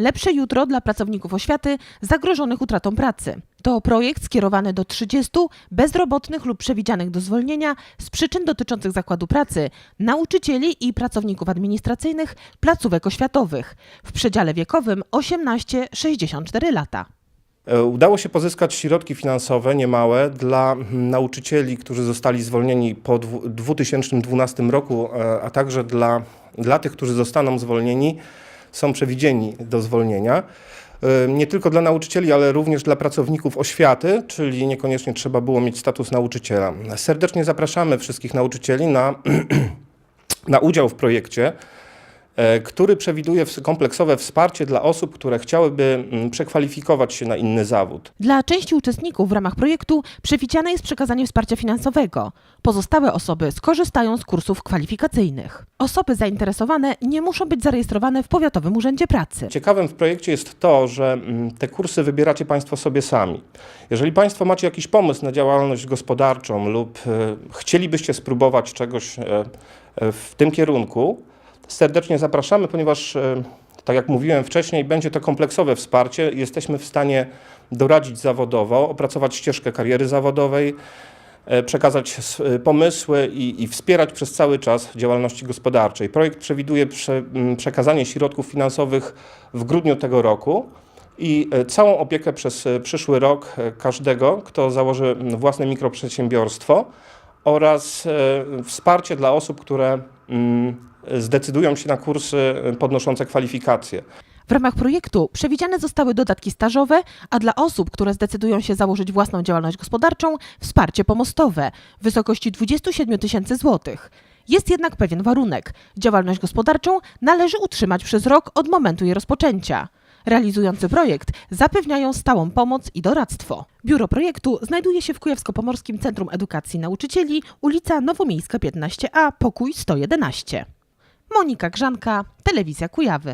Lepsze jutro dla pracowników oświaty zagrożonych utratą pracy. To projekt skierowany do 30 bezrobotnych lub przewidzianych do zwolnienia z przyczyn dotyczących zakładu pracy, nauczycieli i pracowników administracyjnych placówek oświatowych w przedziale wiekowym 18-64 lata. E, Udało się pozyskać środki finansowe niemałe dla mm, nauczycieli, którzy zostali zwolnieni po dwu- 2012 roku, e, a także dla, dla tych, którzy zostaną zwolnieni, są przewidzieni do zwolnienia. E, Nie tylko dla nauczycieli, ale również dla pracowników oświaty, czyli niekoniecznie trzeba było mieć status nauczyciela. Serdecznie zapraszamy wszystkich nauczycieli na, na udział w projekcie który przewiduje kompleksowe wsparcie dla osób, które chciałyby mm, przekwalifikować się na inny zawód. Dla części uczestników w ramach projektu przewidziane jest przekazanie wsparcia finansowego. Pozostałe osoby skorzystają z kursów kwalifikacyjnych. Osoby zainteresowane nie muszą być zarejestrowane w Powiatowym Urzędzie Pracy. Ciekawym w projekcie jest to, że mm, te kursy wybieracie Państwo sobie sami. Jeżeli Państwo macie jakiś pomysł na działalność gospodarczą lub e, chcielibyście spróbować czegoś e, e, w tym kierunku, serdecznie zapraszamy, ponieważ, e, tak jak mówiłem wcześniej, będzie to kompleksowe wsparcie. Jesteśmy w stanie doradzić zawodowo, opracować ścieżkę kariery zawodowej, e, przekazać e, pomysły i, i wspierać przez cały czas działalności gospodarczej. Projekt przewiduje prze, przekazanie środków finansowych w grudniu tego roku i całą opiekę przez przyszły rok każdego, kto założy własne mikroprzedsiębiorstwo oraz wsparcie dla osób, które zdecydują się na kursy podnoszące kwalifikacje. W ramach projektu przewidziane zostały dodatki stażowe, a dla osób, które zdecydują się założyć własną działalność gospodarczą, wsparcie pomostowe w wysokości 27 tysięcy złotych. Jest jednak pewien warunek. Działalność gospodarczą należy utrzymać przez rok od momentu jej rozpoczęcia. Realizujący projekt zapewniają stałą pomoc i doradztwo. Biuro projektu znajduje się w Kujawsko-Pomorskim Centrum Edukacji Nauczycieli, ulica Nowomiejska 15a, pokój 111. Monika Grzanka, Telewizja Kujawy.